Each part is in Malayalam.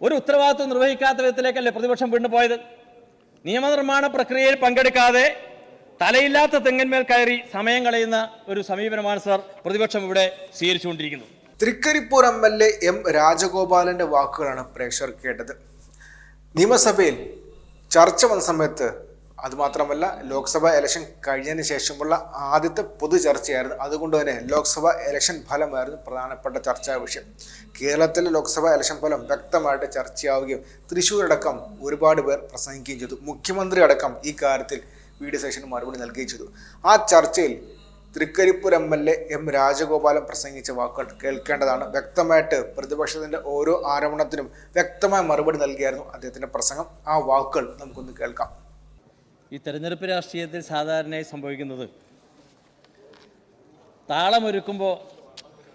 ഒരു ഉത്തരവാദിത്വം നിർവഹിക്കാത്ത വിധത്തിലേക്കല്ലേ പ്രതിപക്ഷം വീണ്ടും പോയത്? നിയമനിർമ്മാണ പ്രക്രിയയിൽ പങ്കെടുക്കാതെ തലയില്ലാത്ത തെങ്ങന്മേൽ കയറി സമയം കളയുന്ന ഒരു സമീപനമാണ് സർ പ്രതിപക്ഷം ഇവിടെ സ്വീകരിച്ചുകൊണ്ടിരിക്കുന്നത്. Trikaripur M L A M രാജഗോപാലന്റെ വാക്കുകളാണ് പ്രേക്ഷകർ കേട്ടത്. നിയമസഭയിൽ ചർച്ച വന്ന സമയത്ത് അതുമാത്രമല്ല ലോക്സഭ ഇലക്ഷൻ കഴിഞ്ഞതിന് ശേഷമുള്ള ആദ്യത്തെ പൊതു ചർച്ചയായിരുന്നു. അതുകൊണ്ട് തന്നെ ലോക്സഭ ഇലക്ഷൻ ഫലമായിരുന്നു പ്രധാനപ്പെട്ട ചർച്ചാ വിഷയം. കേരളത്തിലെ ലോക്സഭ ഇലക്ഷൻ ഫലം വ്യക്തമായിട്ട് ചർച്ചയാവുകയും തൃശ്ശൂരടക്കം ഒരുപാട് പേർ പ്രസംഗിക്കുകയും ചെയ്തു. മുഖ്യമന്ത്രി അടക്കം ഈ കാര്യത്തിൽ വീഡിയോ സെഷന് മറുപടി നൽകുകയും ചെയ്തു. ആ ചർച്ചയിൽ Trikaripur M L A M Rajagopalan പ്രസംഗിച്ച വാക്കുകൾ കേൾക്കേണ്ടതാണ്. വ്യക്തമായിട്ട് പ്രതിപക്ഷത്തിന്റെ ഓരോ ആരോപണത്തിനും വ്യക്തമായ മറുപടി നൽകിയായിരുന്നു അദ്ദേഹത്തിന്റെ പ്രസംഗം. ആ വാക്കുകൾ നമുക്കൊന്ന് കേൾക്കാം. ഈ തെരഞ്ഞെടുപ്പ് രാഷ്ട്രീയത്തിൽ സാധാരണയായി സംഭവിക്കുന്നത് താളമൊരുക്കുമ്പോൾ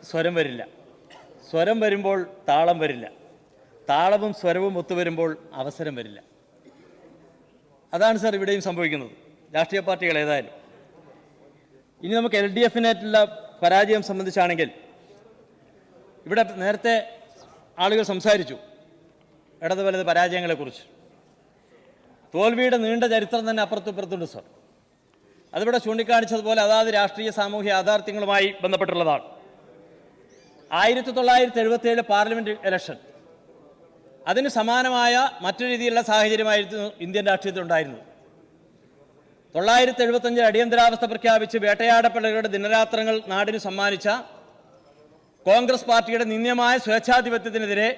സ്വരം വരില്ല. സ്വരം വരുമ്പോൾ താളം വരില്ല. താളവും സ്വരവും ഒത്തുവരുമ്പോൾ അവസരം വരില്ല. അതാണ് സാർ ഇവിടെയും സംഭവിക്കുന്നത്. രാഷ്ട്രീയ പാർട്ടികൾ ഏതായാലും. ഇനി നമുക്ക് എൽ ഡി എഫിനായിട്ടുള്ള പരാജയം സംബന്ധിച്ചാണെങ്കിൽ ഇവിടെ നേരത്തെ ആളുകൾ സംസാരിച്ചു. ഇടത് വലത് പരാജയങ്ങളെക്കുറിച്ച്. തോൽവിയുടെ നീണ്ട ചരിത്രം തന്നെ അപ്പുറത്തും ഇപ്പുറത്തുണ്ട് സർ. അതിവിടെ ചൂണ്ടിക്കാണിച്ചതുപോലെ അതാത് രാഷ്ട്രീയ സാമൂഹ്യ യാഥാർത്ഥ്യങ്ങളുമായി ബന്ധപ്പെട്ടുള്ളതാണ്. ആയിരത്തി തൊള്ളായിരത്തി എഴുപത്തി ഏഴ് പാർലമെന്റ് ഇലക്ഷൻ. അതിന് സമാനമായ മറ്റു രീതിയിലുള്ള സാഹചര്യമായിരുന്നു ഇന്ത്യൻ രാഷ്ട്രീയത്തിൽ ഉണ്ടായിരുന്നത് തൊള്ളായിരത്തി എഴുപത്തഞ്ചിൽ അടിയന്തരാവസ്ഥ പ്രഖ്യാപിച്ച് വേട്ടയാടപ്പള്ളികളുടെ ദിനരാത്രങ്ങൾ നാടിന് സമ്മാനിച്ച കോൺഗ്രസ് പാർട്ടിയുടെ നിന്ദ്യമായ സ്വേച്ഛാധിപത്യത്തിനെതിരെ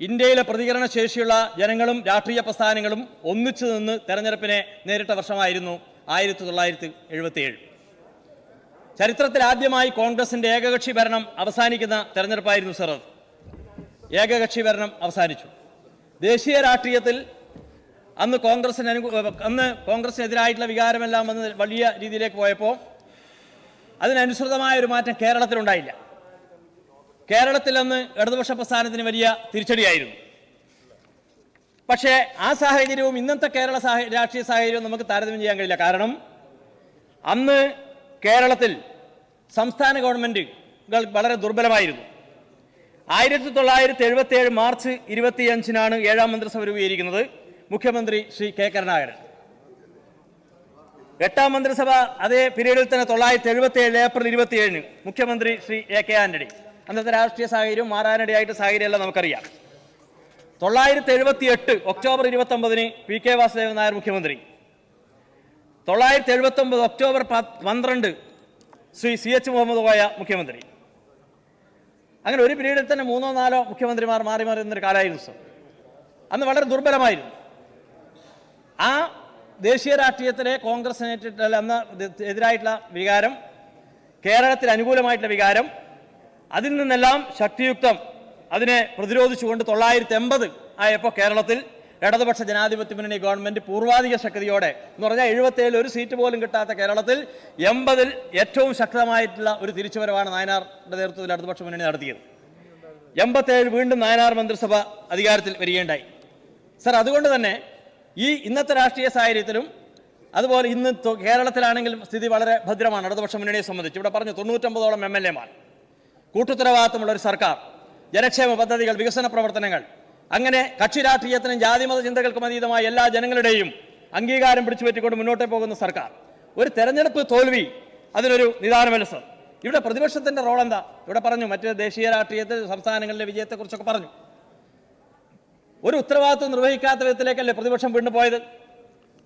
ഇന്ത്യയിലെ പ്രതികരണ ശേഷിയുള്ള ജനങ്ങളും രാഷ്ട്രീയ പ്രസ്ഥാനങ്ങളും ഒന്നിച്ചു നിന്ന് തെരഞ്ഞെടുപ്പിനെ നേരിട്ട വർഷമായിരുന്നു ആയിരത്തി തൊള്ളായിരത്തി എഴുപത്തിയേഴ് ചരിത്രത്തിൽ ആദ്യമായി കോൺഗ്രസിന്റെ ഏകകക്ഷി ഭരണം അവസാനിക്കുന്ന തെരഞ്ഞെടുപ്പായിരുന്നു സർ ഏകകക്ഷി ഭരണം അവസാനിച്ചു. ദേശീയ രാഷ്ട്രീയത്തിൽ അന്ന് കോൺഗ്രസിന് അനു അന്ന് കോൺഗ്രസിനെതിരായിട്ടുള്ള വികാരമെല്ലാം വന്ന് വലിയ രീതിയിലേക്ക് പോയപ്പോൾ അതിനനുസൃതമായ ഒരു മാറ്റം കേരളത്തിലുണ്ടായില്ല. കേരളത്തിൽ അന്ന് ഇടതുപക്ഷ പ്രസ്ഥാനത്തിന് വലിയ തിരിച്ചടിയായിരുന്നു. പക്ഷേ ആ സാഹചര്യവും ഇന്നത്തെ കേരള രാഷ്ട്രീയ സാഹചര്യവും നമുക്ക് താരതമ്യം ചെയ്യാൻ കഴിയില്ല. കാരണം അന്ന് കേരളത്തിൽ സംസ്ഥാന ഗവൺമെന്റുകൾ വളരെ ദുർബലമായിരുന്നു. ആയിരത്തി തൊള്ളായിരത്തി എഴുപത്തി ഏഴ് മാർച്ച് ഇരുപത്തിയഞ്ചിനാണ് ഏഴാം മന്ത്രിസഭ രൂപീകരിക്കുന്നത് മുഖ്യമന്ത്രി ശ്രീ കെ കരുണാകരൻ. എട്ടാം മന്ത്രിസഭ അതേ പീരീഡിൽ തന്നെ തൊള്ളായിരത്തി എഴുപത്തി ഏഴ് ഏപ്രിൽ ഇരുപത്തിയേഴിന് മുഖ്യമന്ത്രി ശ്രീ എ കെ ആന്റണി. അന്നത്തെ രാഷ്ട്രീയ സാഹചര്യവും മാറാനിടയായിട്ട് സാഹചര്യമല്ല നമുക്കറിയാം. തൊള്ളായിരത്തി എഴുപത്തി എട്ട് ഒക്ടോബർ ഇരുപത്തി ഒമ്പതിന് പി കെ വാസുദേവൻ നായർ മുഖ്യമന്ത്രി. തൊള്ളായിരത്തി എഴുപത്തി ഒമ്പത് ഒക്ടോബർ പന്ത്രണ്ട് ശ്രീ സി എച്ച് മുഹമ്മദ് കോയ മുഖ്യമന്ത്രി. അങ്ങനെ ഒരു പീരീഡിൽ തന്നെ മൂന്നോ നാലോ മുഖ്യമന്ത്രിമാർ മാറി മാറി നിന്നൊരു കാലായിരുന്നു സർ. അന്ന് വളരെ ദുർബലമായിരുന്നു. ആ ദേശീയ രാഷ്ട്രീയത്തിലെ കോൺഗ്രസിന് അന്ന് എതിരായിട്ടുള്ള വികാരം കേരളത്തിൽ അനുകൂലമായിട്ടുള്ള വികാരം അതിൽ നിന്നെല്ലാം ശക്തിയുക്തം അതിനെ പ്രതിരോധിച്ചുകൊണ്ട് തൊള്ളായിരത്തി എൺപത് ആയപ്പോൾ കേരളത്തിൽ ഇടതുപക്ഷ ജനാധിപത്യ മുന്നണി ഗവൺമെന്റ് പൂർവാധിക ശക്തിയോടെ എന്ന് പറഞ്ഞാൽ എഴുപത്തേഴിൽ ഒരു സീറ്റ് പോലും കിട്ടാത്ത കേരളത്തിൽ എൺപതിൽ ഏറ്റവും ശക്തമായിട്ടുള്ള ഒരു തിരിച്ചുവരവാണ് നായനാറിന്റെ നേതൃത്വത്തിൽ ഇടതുപക്ഷ മുന്നണി നടത്തിയത്. എൺപത്തേഴ് വീണ്ടും നായനാർ മന്ത്രിസഭ അധികാരത്തിൽ വരികയുണ്ടായി. സർ അതുകൊണ്ട് തന്നെ ഈ ഇന്നത്തെ രാഷ്ട്രീയ സാഹചര്യത്തിലും അതുപോലെ ഇന്ന് കേരളത്തിലാണെങ്കിലും സ്ഥിതി വളരെ ഭദ്രമാണ്. ഇടതുപക്ഷ മുന്നണിയെ സംബന്ധിച്ച്. ഇവിടെ പറഞ്ഞു തൊണ്ണൂറ്റൊമ്പതോളം എം എൽ എമാർ കൂട്ടുത്തരവാദിത്തമുള്ള ഒരു സർക്കാർ ജനക്ഷേമ പദ്ധതികൾ വികസന പ്രവർത്തനങ്ങൾ അങ്ങനെ കക്ഷി രാഷ്ട്രീയത്തിനും ജാതിമത ചിന്തകൾക്കും അതീതമായ എല്ലാ ജനങ്ങളുടെയും അംഗീകാരം പിടിച്ചുപറ്റിക്കൊണ്ട് മുന്നോട്ടേ പോകുന്ന സർക്കാർ. ഒരു തെരഞ്ഞെടുപ്പ് തോൽവി അതിനൊരു നിദാനമല്ല ഇവിടെ പ്രതിപക്ഷത്തിന്റെ റോൾ എന്താ? ഇവിടെ പറഞ്ഞു മറ്റ് ദേശീയ രാഷ്ട്രീയത്തിൽ സംസ്ഥാനങ്ങളിലെ വിജയത്തെക്കുറിച്ചൊക്കെ പറഞ്ഞു. ഒരു ഉത്തരവാദിത്വം നിർവഹിക്കാത്ത വിധത്തിലേക്കല്ലേ പ്രതിപക്ഷം വീണ്ടും പോയത്?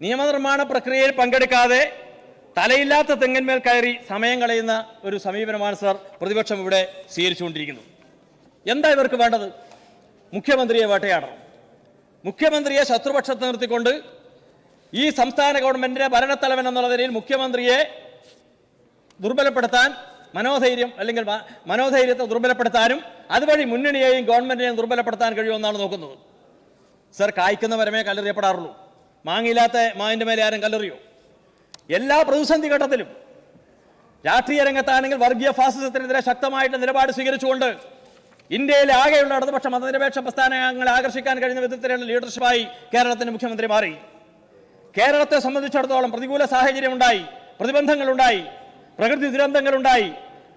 നിയമനിർമ്മാണ പ്രക്രിയയിൽ പങ്കെടുക്കാതെ തലയില്ലാത്ത തെങ്ങന്മേൽ കയറി സമയം കളയുന്ന ഒരു സമീപനമാണ് സർ പ്രതിപക്ഷം ഇവിടെ സ്വീകരിച്ചുകൊണ്ടിരിക്കുന്നത്. എന്താ ഇവർക്ക് വേണ്ടത്? മുഖ്യമന്ത്രിയെ വേട്ടയാടണം. മുഖ്യമന്ത്രിയെ ശത്രുപക്ഷത്ത് നിർത്തിക്കൊണ്ട് ഈ സംസ്ഥാന ഗവൺമെന്റിന്റെ ഭരണത്തലവൻ എന്നുള്ള നിലയിൽ മുഖ്യമന്ത്രിയെ ദുർബലപ്പെടുത്താൻ മനോധൈര്യം അല്ലെങ്കിൽ മനോധൈര്യത്തെ ദുർബലപ്പെടുത്താനും അതുവഴി മുന്നണിയെയും ഗവൺമെന്റിനെയും ദുർബലപ്പെടുത്താൻ കഴിയുമെന്നാണ് നോക്കുന്നത്. സർ കായ്ക്കുന്ന മരമേ കല്ലെറിയപ്പെടാറുള്ളൂ. മാങ്ങില്ലാത്ത മാവിന്റെ മേലെ ആരും കല്ലെറിയോ? എല്ലാ പ്രതിസന്ധി ഘട്ടത്തിലും രാഷ്ട്രീയ രംഗത്താണെങ്കിൽ വർഗീയ ഫാസിസത്തിനെതിരെ ശക്തമായിട്ട് നിലപാട് സ്വീകരിച്ചുകൊണ്ട് ഇന്ത്യയിലെ ആകെയുള്ള ഇടതുപക്ഷ മതനിരപേക്ഷ പ്രസ്ഥാനങ്ങളെ ആകർഷിക്കാൻ കഴിയുന്ന വിധത്തിലുള്ള ലീഡർഷിപ്പായി കേരളത്തിന്റെ മുഖ്യമന്ത്രി മാറി. കേരളത്തെ സംബന്ധിച്ചിടത്തോളം പ്രതികൂല സാഹചര്യം സാഹചര്യമുണ്ടായി പ്രതിബന്ധങ്ങളുണ്ടായി പ്രകൃതി ദുരന്തങ്ങളുണ്ടായി.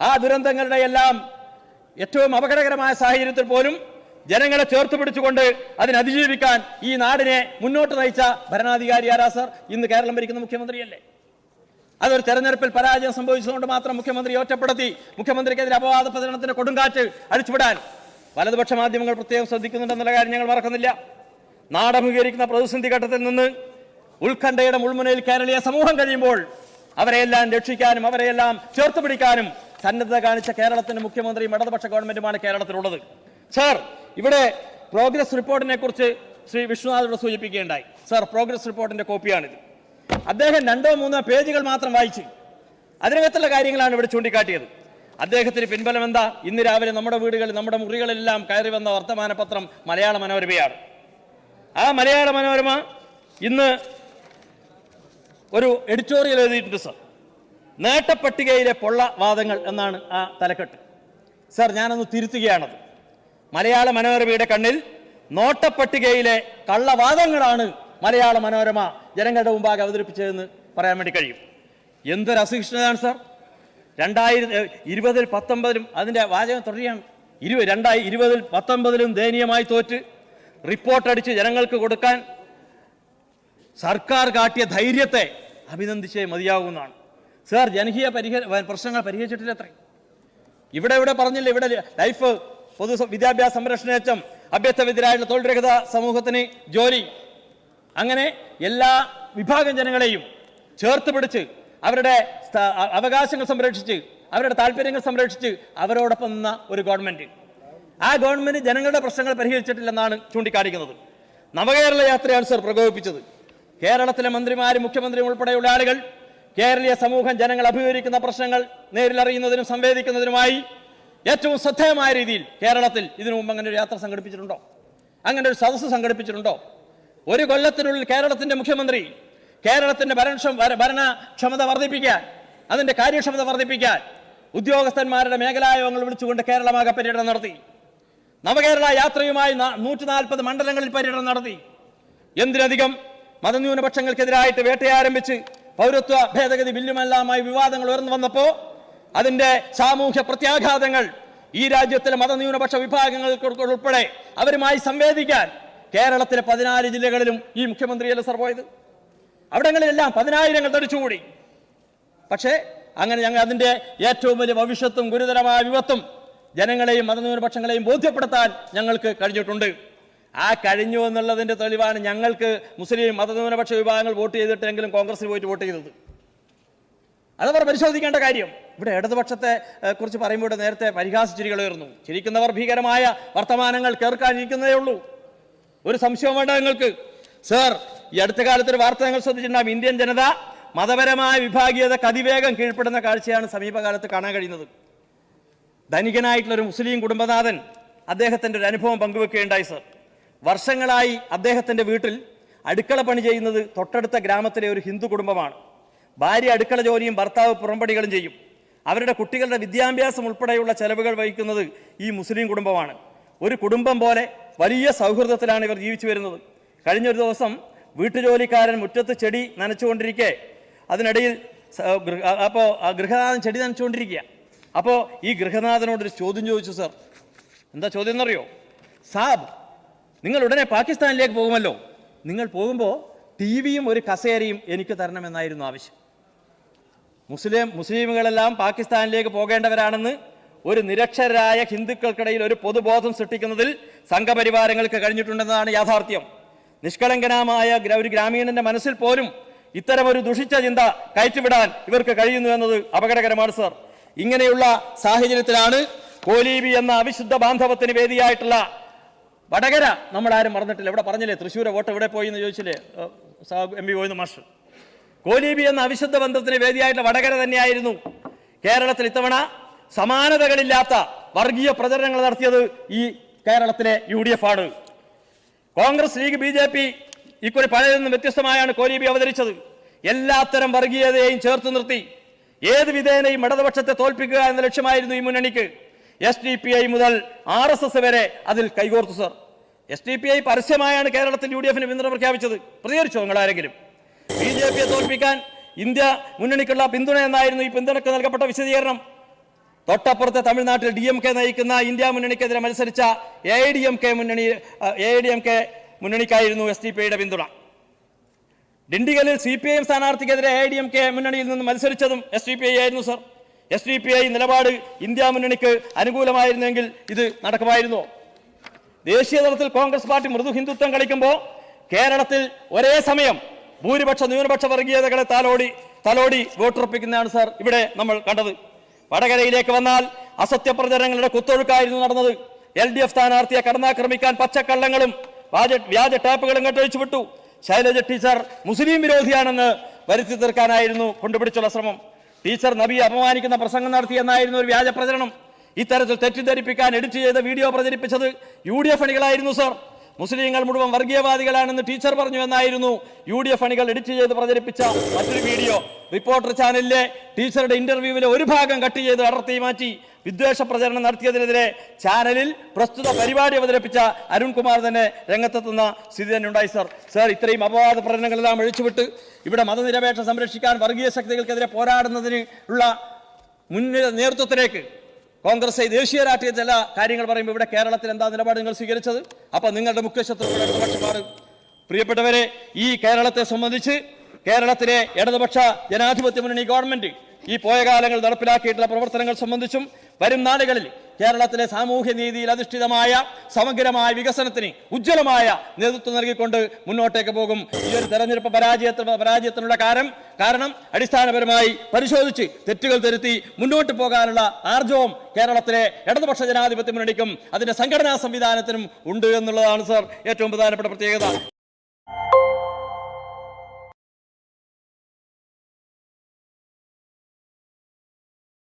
ആ ദുരന്തങ്ങളുടെ എല്ലാം ഏറ്റവും അപകടകരമായ സാഹചര്യത്തിൽ പോലും ജനങ്ങളെ ചേർത്ത് പിടിച്ചുകൊണ്ട് അതിനതിജീവിക്കാൻ ഈ നാടിനെ മുന്നോട്ട് നയിച്ച ഭരണാധികാരി ആരാ സർ? ഇന്ന് കേരളം ഭരിക്കുന്ന മുഖ്യമന്ത്രിയല്ലേ? അതൊരു തെരഞ്ഞെടുപ്പിൽ പരാജയം സംഭവിച്ചതുകൊണ്ട് മാത്രം മുഖ്യമന്ത്രി ഒറ്റപ്പെടുത്തി മുഖ്യമന്ത്രിക്കെതിരെ അപവാദ പ്രചരണത്തിന് കൊടുങ്കാറ്റ് അഴിച്ചുവിടാൻ. വലതുപക്ഷ മാധ്യമങ്ങൾ പ്രത്യേകം ശ്രദ്ധിക്കുന്നുണ്ടെന്നുള്ള കാര്യം ഞങ്ങൾ മറക്കുന്നില്ല. നാടഭീകരിക്കുന്ന പ്രതിസന്ധി ഘട്ടത്തിൽ നിന്ന് ഉത്കണ്ഠയുടെ മുൾമുനയിൽ കേരളീയ സമൂഹം കഴിയുമ്പോൾ അവരെയെല്ലാം രക്ഷിക്കാനും അവരെയെല്ലാം ചേർത്ത് പിടിക്കാനും സന്നദ്ധത കാണിച്ച കേരളത്തിന്റെ മുഖ്യമന്ത്രിയും ഇടതുപക്ഷ ഗവൺമെന്റുമാണ് കേരളത്തിലുള്ളത്. സാർ ഇവിടെ പ്രോഗ്രസ് റിപ്പോർട്ടിനെ കുറിച്ച് ശ്രീ വിശ്വനാഥോട് സൂചിപ്പിക്കുകയുണ്ടായി. സാർ പ്രോഗ്രസ് റിപ്പോർട്ടിന്റെ കോപ്പിയാണിത്. അദ്ദേഹം രണ്ടോ മൂന്നോ പേജുകൾ മാത്രം വായിച്ചു അതിനകത്തുള്ള കാര്യങ്ങളാണ് ഇവിടെ ചൂണ്ടിക്കാട്ടിയത്. അദ്ദേഹത്തിന് പിൻബലം എന്താ? ഇന്ന് രാവിലെ നമ്മുടെ വീടുകളിൽ നമ്മുടെ മുറികളെല്ലാം കയറി വന്ന വർത്തമാന പത്രം മലയാള മനോരമയാണ്. ആ മലയാള മനോരമ ഇന്ന് ഒരു എഡിറ്റോറിയൽ എഴുതിയിട്ടുണ്ട് സർ നേട്ടപ്പട്ടികയിലെ പൊള്ള വാദങ്ങൾ എന്നാണ് ആ തലക്കെട്ട്. സർ ഞാനൊന്ന് തിരുത്തുകയാണത്. മലയാള മനോരമയുടെ കണ്ണിൽ നോട്ടപ്പട്ടികയിലെ കള്ളവാദങ്ങളാണ് മലയാള മനോരമ ജനങ്ങളുടെ മുമ്പാകെ അവതരിപ്പിച്ചതെന്ന് പറയാൻ വേണ്ടി കഴിയും. എന്തൊരു അസഹിഷ്ണുതയാണ് സാർ. രണ്ടായിരത്തി ഇരുപതിൽ പത്തൊമ്പതിലും അതിന്റെ വാചകം തുടരുകയാണ്. ഇരു രണ്ടായി ഇരുപതിൽ പത്തൊമ്പതിലും ദയനീയമായി തോറ്റ് റിപ്പോർട്ടടിച്ച് ജനങ്ങൾക്ക് കൊടുക്കാൻ സർക്കാർ കാട്ടിയ ധൈര്യത്തെ അഭിനന്ദിച്ചേ മതിയാകുന്നതാണ് സാർ ജനകീയ പരിഹ പ്രശ്നങ്ങൾ പരിഹരിച്ചിട്ടില്ല അത്രയും ഇവിടെ ഇവിടെ പറഞ്ഞില്ല. ഇവിടെ ലൈഫ് പൊതു വിദ്യാഭ്യാസ സംരക്ഷണേറ്റം അഭ്യർത്ഥവിദ്യരായുള്ള തൊഴിൽ രഹിത സമൂഹത്തിന് ജോലി അങ്ങനെ എല്ലാ വിഭാഗം ജനങ്ങളെയും ചേർത്ത് പിടിച്ച് അവരുടെ അവകാശങ്ങൾ സംരക്ഷിച്ച് അവരുടെ താല്പര്യങ്ങൾ സംരക്ഷിച്ച് അവരോടൊപ്പം നിന്ന ഒരു ഗവൺമെന്റ് ആ ഗവൺമെന്റ് ജനങ്ങളുടെ പ്രശ്നങ്ങൾ പരിഹരിച്ചിട്ടില്ലെന്നാണ് ചൂണ്ടിക്കാണിക്കുന്നത്. നവകേരള യാത്രയാണ് സർ പ്രകോപിപ്പിച്ചത്. കേരളത്തിലെ മന്ത്രിമാരും മുഖ്യമന്ത്രിയും ഉൾപ്പെടെയുള്ള ആളുകൾ കേരളീയ സമൂഹം ജനങ്ങൾ അഭിമുഖീകരിക്കുന്ന പ്രശ്നങ്ങൾ നേരിലറിയുന്നതിനും സംവേദിക്കുന്നതിനുമായി ഏറ്റവും ശ്രദ്ധേയമായ രീതിയിൽ കേരളത്തിൽ ഇതിനു മുമ്പ് അങ്ങനെ ഒരു യാത്ര സംഘടിപ്പിച്ചിട്ടുണ്ടോ? അങ്ങനെ ഒരു സദസ്സ് സംഘടിപ്പിച്ചിട്ടുണ്ടോ? ഒരു കൊല്ലത്തിനുള്ളിൽ കേരളത്തിന്റെ മുഖ്യമന്ത്രി കേരളത്തിന്റെ ഭരണക്ഷമ ഭര- ഭരണക്ഷമത വർദ്ധിപ്പിക്കാൻ അതിന്റെ കാര്യക്ഷമത വർദ്ധിപ്പിക്കാൻ ഉദ്യോഗസ്ഥന്മാരുടെ മേഖലായോഗങ്ങൾ വിളിച്ചുകൊണ്ട് കേരളമാകെ പര്യടനം നടത്തി. നവകേരള യാത്രയുമായി നൂറ്റി നാൽപ്പത് മണ്ഡലങ്ങളിൽ പര്യടനം നടത്തി. എന്തിനധികം മതന്യൂനപക്ഷങ്ങൾക്കെതിരായിട്ട് വേട്ടയാരംഭിച്ച് പൗരത്വ ഭേദഗതി ബില്ലുമെല്ലാമായി വിവാദങ്ങൾ ഉയർന്നു വന്നപ്പോൾ അതിന്റെ സാമൂഹ്യ പ്രത്യാഘാതങ്ങൾ ഈ രാജ്യത്തിലെ മതന്യൂനപക്ഷ വിഭാഗങ്ങൾക്ക് ഉൾപ്പെടെ അവരുമായി സംവേദിക്കാൻ കേരളത്തിലെ പതിനാല് ജില്ലകളിലും ഈ മുഖ്യമന്ത്രിയല്ല സർ പോയത്. അവിടങ്ങളിലെല്ലാം പതിനായിരങ്ങൾ തടിച്ചുകൂടി. പക്ഷേ അങ്ങനെ ഞങ്ങൾ അതിന്റെ ഏറ്റവും വലിയ ഭവിഷ്യത്തും ഗുരുതരമായ വിപത്തും ജനങ്ങളെയും മതന്യൂനപക്ഷങ്ങളെയും ബോധ്യപ്പെടുത്താൻ ഞങ്ങൾക്ക് കഴിഞ്ഞിട്ടുണ്ട്. ആ കഴിഞ്ഞു എന്നുള്ളതിന്റെ തെളിവാണ് ഞങ്ങൾക്ക് മുസ്ലിം മതന്യൂനപക്ഷ വിഭാഗങ്ങൾ വോട്ട് ചെയ്തിട്ടെങ്കിലും കോൺഗ്രസിൽ പോയിട്ട് വോട്ട് ചെയ്തത്. അതവർ പരിശോധിക്കേണ്ട കാര്യം. ഇവിടെ ഇടതുപക്ഷത്തെ കുറിച്ച് പറയുമ്പോൾ നേരത്തെ പരിഹാസ ഉയർന്നു. ചിരിക്കുന്നവർ ഭീകരമായ വർത്തമാനങ്ങൾ കേൾക്കാനിരിക്കുന്നതേ ഉള്ളൂ ഒരു സംശയം വേണ്ട നിങ്ങൾക്ക്. സർ ഈ അടുത്ത കാലത്ത് ഒരു വാർത്ത നിങ്ങൾ ശ്രദ്ധിച്ചിട്ടുണ്ടാകും ഇന്ത്യൻ ജനത മതപരമായ വിഭാഗീയത അതിവേഗം കീഴ്പ്പെടുന്ന കാഴ്ചയാണ് സമീപകാലത്ത് കാണാൻ കഴിയുന്നത്. ധനികനായിട്ടുള്ള ഒരു മുസ്ലിം കുടുംബനാഥൻ അദ്ദേഹത്തിന്റെ ഒരു അനുഭവം പങ്കുവെക്കുകയുണ്ടായി സർ. വർഷങ്ങളായി അദ്ദേഹത്തിന്റെ വീട്ടിൽ അടുക്കള പണി ചെയ്യുന്നത് തൊട്ടടുത്ത ഗ്രാമത്തിലെ ഒരു ഹിന്ദു കുടുംബമാണ്. ഭാര്യ അടുക്കള ജോലിയും ഭർത്താവ് പുറംപടികളും ചെയ്യും. അവരുടെ കുട്ടികളുടെ വിദ്യാഭ്യാസം ഉൾപ്പെടെയുള്ള ചെലവുകൾ വഹിക്കുന്നത് ഈ മുസ്ലിം കുടുംബമാണ്. ഒരു കുടുംബം പോലെ വലിയ സൗഹൃദത്തിലാണ് ഇവർ ജീവിച്ചു വരുന്നത്. കഴിഞ്ഞൊരു ദിവസം വീട്ടുജോലിക്കാരൻ മുറ്റത്ത് ചെടി നനച്ചുകൊണ്ടിരിക്കെ. അതിനിടയിൽ അപ്പോൾ ആ ഗൃഹനാഥൻ ചെടി നനച്ചുകൊണ്ടിരിക്കുക അപ്പോൾ ഈ ഗൃഹനാഥനോടൊരു ചോദ്യം ചോദിച്ചു സർ എന്താ ചോദ്യം എന്നറിയോ? സാബ് നിങ്ങൾ ഉടനെ പാകിസ്ഥാനിലേക്ക് പോകുമല്ലോ. നിങ്ങൾ പോകുമ്പോൾ ടി വിയും ഒരു കസേരയും എനിക്ക് തരണമെന്നായിരുന്നു ആവശ്യം. മുസ്ലിം മുസ്ലിമുകളെല്ലാം പാകിസ്ഥാനിലേക്ക് പോകേണ്ടവരാണെന്ന് ഒരു നിരക്ഷരായ ഹിന്ദുക്കൾക്കിടയിൽ ഒരു പൊതുബോധം സൃഷ്ടിക്കുന്നതിൽ സംഘപരിവാരങ്ങൾക്ക് കഴിഞ്ഞിട്ടുണ്ടെന്നതാണ് യാഥാർത്ഥ്യം. നിഷ്കളങ്കനമായ ഒരു ഗ്രാമീണന്റെ മനസ്സിൽ പോലും ഇത്തരമൊരു ദുഷിച്ച ചിന്ത കയറ്റിവിടാൻ ഇവർക്ക് കഴിയുന്നു എന്നത് അപകടകരമാണ് സർ. ഇങ്ങനെയുള്ള സാഹചര്യത്തിലാണ് കോലീബി എന്ന അവിശുദ്ധ ബാന്ധവത്തിന് വേദിയായിട്ടുള്ള വടകര നമ്മൾ ആരും മറന്നിട്ടില്ല. ഇവിടെ പറഞ്ഞില്ലേ? തൃശ്ശൂരെ വോട്ട് എവിടെ പോയി എന്ന് ചോദിച്ചില്ലേ എം പി പോയിന്ന് മാസ്റ്റർ കോലീബി എന്ന അവിശുദ്ധ ബന്ധത്തിന് വേദിയായിട്ടുള്ള വടകര തന്നെയായിരുന്നു കേരളത്തിൽ ഇത്തവണ സമാനതകളില്ലാത്ത വർഗീയ പ്രചരണങ്ങൾ നടത്തിയത് ഈ കേരളത്തിലെ യു ഡി എഫ് ആണ് Congress League B J P ഇക്കുറി പഴയതിൽ നിന്ന് വ്യത്യസ്തമായാണ് കോലീബി അവതരിച്ചത്. എല്ലാത്തരം വർഗീയതയെയും ചേർത്ത് നിർത്തി ഏത് വിധേനയും ഇടതുപക്ഷത്തെ തോൽപ്പിക്കുക എന്ന ലക്ഷ്യമായിരുന്നു ഈ മുന്നണിക്ക്. എസ് ഡി പി ഐ മുതൽ ആർ എസ് എസ് വരെ അതിൽ കൈകോർത്തു sir. S D P I പരസ്യമായാണ് കേരളത്തിൽ യു ഡി എഫിന് പിന്തുണ പ്രഖ്യാപിച്ചത്. പ്രതികരിച്ചോ നിങ്ങൾ ആരെങ്കിലും? ബി ജെ പിയെ തോൽപ്പിക്കാൻ ഇന്ത്യ മുന്നണിക്കുള്ള പിന്തുണ എന്നായിരുന്നു ഈ പിന്തുണയ്ക്ക് നൽകപ്പെട്ട വിശദീകരണം. തൊട്ടപ്പുറത്തെ തമിഴ്നാട്ടിൽ ഡി എം കെ നയിക്കുന്ന ഇന്ത്യ മുന്നണിക്കെതിരെ മത്സരിച്ച എ ഡി എം കെ മുന്നണി എ ഡി എം കെ മുന്നണിക്കായിരുന്നു എസ് ഡി പി ഐയുടെ പിന്തുണ. ഡിണ്ടിഗലിൽ സി പി ഐ എം സ്ഥാനാർത്ഥിക്കെതിരെ എ ഡി എം കെ മുന്നണിയിൽ നിന്ന് മത്സരിച്ചതും എസ് ഡി പി ഐ ആയിരുന്നു sir. S D P I നിലപാട് ഇന്ത്യ മുന്നണിക്ക് അനുകൂലമായിരുന്നെങ്കിൽ ഇത് നടക്കുമായിരുന്നു. ദേശീയ തലത്തിൽ കോൺഗ്രസ് പാർട്ടി മൃദു ഹിന്ദുത്വം കളിക്കുമ്പോൾ കേരളത്തിൽ ഒരേ സമയം ഭൂരിപക്ഷ ന്യൂനപക്ഷ വർഗീയതകളെ തലോടി തലോടി വോട്ടുറപ്പിക്കുന്നതാണ് സാർ ഇവിടെ നമ്മൾ കണ്ടത്. വടകരയിലേക്ക് വന്നാൽ അസത്യപ്രചരണങ്ങളുടെ കുത്തൊഴുക്കായിരുന്നു നടന്നത്. എൽ ഡി എഫ് സ്ഥാനാർത്ഥിയെ കടന്നാക്രമിക്കാൻ പച്ചക്കള്ളങ്ങളും വ്യാജ ടാപ്പുകളും കെട്ടഴിച്ചു വിട്ടു ശൈലജ ടീച്ചർ മുസ്ലിം വിരോധിയാണെന്ന് വരുത്തി തീർക്കാനായിരുന്നു കൊണ്ടുപിടിച്ചുള്ള ശ്രമം. ടീച്ചർ നബിയെ അപമാനിക്കുന്ന പ്രസംഗം നടത്തി എന്നായിരുന്നു ഒരു വ്യാജ പ്രചരണം. ഇത്തരത്തിൽ തെറ്റിദ്ധരിപ്പിക്കാൻ എഡിറ്റ് ചെയ്ത വീഡിയോ പ്രചരിപ്പിച്ചത് യു ഡി എഫ് അണികളായിരുന്നു സർ. മുസ്ലിങ്ങൾ മുഴുവൻ വർഗീയവാദികളാണെന്ന് ടീച്ചർ പറഞ്ഞു എന്നായിരുന്നു യു ഡി എഫ് അണികൾ എഡിറ്റ് ചെയ്ത് പ്രചരിപ്പിച്ച മറ്റൊരു വീഡിയോ. റിപ്പോർട്ടർ ചാനലിലെ ടീച്ചറുടെ ഇന്റർവ്യൂവിലെ ഒരു ഭാഗം കട്ട് ചെയ്ത് അടർത്തി മാറ്റി വിദ്വേഷ പ്രചരണം നടത്തിയതിനെതിരെ ചാനലിൽ പ്രസ്തുത പരിപാടി അവതരിപ്പിച്ച അരുൺകുമാർ തന്നെ രംഗത്തെത്തുന്ന സ്ഥിതി തന്നെ ഉണ്ടായി സർ. സർ ഇത്രയും അപവാദ പ്രചരണങ്ങളെല്ലാം ഒഴിച്ചുവിട്ട് ഇവിടെ മതനിരപേക്ഷ സംരക്ഷിക്കാൻ വർഗീയ ശക്തികൾക്കെതിരെ പോരാടുന്നതിന് ഉള്ള മുന്നിൽ നേതൃത്വത്തിലേക്ക് കോൺഗ്രസ് ദേശീയ രാഷ്ട്രീയ ചില കാര്യങ്ങൾ പറയുമ്പോൾ ഇവിടെ കേരളത്തിൽ എന്താ നിലപാട് നിങ്ങൾ സ്വീകരിച്ചത്? അപ്പൊ നിങ്ങളുടെ മുഖ്യ ശത്രുക്കളുടെ മാറും. പ്രിയപ്പെട്ടവരെ ഈ കേരളത്തെ സംബന്ധിച്ച് കേരളത്തിലെ ഇടതുപക്ഷ ജനാധിപത്യ മുന്നണി ഗവൺമെന്റ് ഈ പോയ കാലങ്ങൾ നടപ്പിലാക്കിയിട്ടുള്ള പ്രവർത്തനങ്ങൾ സംബന്ധിച്ചും വരും നാളുകളിൽ കേരളത്തിലെ സാമൂഹ്യ നീതിയിൽ അധിഷ്ഠിതമായ സമഗ്രമായ വികസനത്തിന് ഉജ്ജ്വലമായ നേതൃത്വം നൽകിക്കൊണ്ട് മുന്നോട്ടേക്ക് പോകും. ഈ ഒരു തെരഞ്ഞെടുപ്പ് പരാജയത്തിന് പരാജയത്തിനുള്ള കാരണം കാരണം അടിസ്ഥാനപരമായി പരിശോധിച്ച് തെറ്റുകൾ തിരുത്തി മുന്നോട്ട് പോകാനുള്ള ആർജവം കേരളത്തിലെ ഇടതുപക്ഷ ജനാധിപത്യ മുന്നണിക്കും അതിന്റെ സംഘടനാ സംവിധാനത്തിനും ഉണ്ട് എന്നുള്ളതാണ് സർ. ഏറ്റവും പ്രധാനപ്പെട്ട പ്രത്യേകത.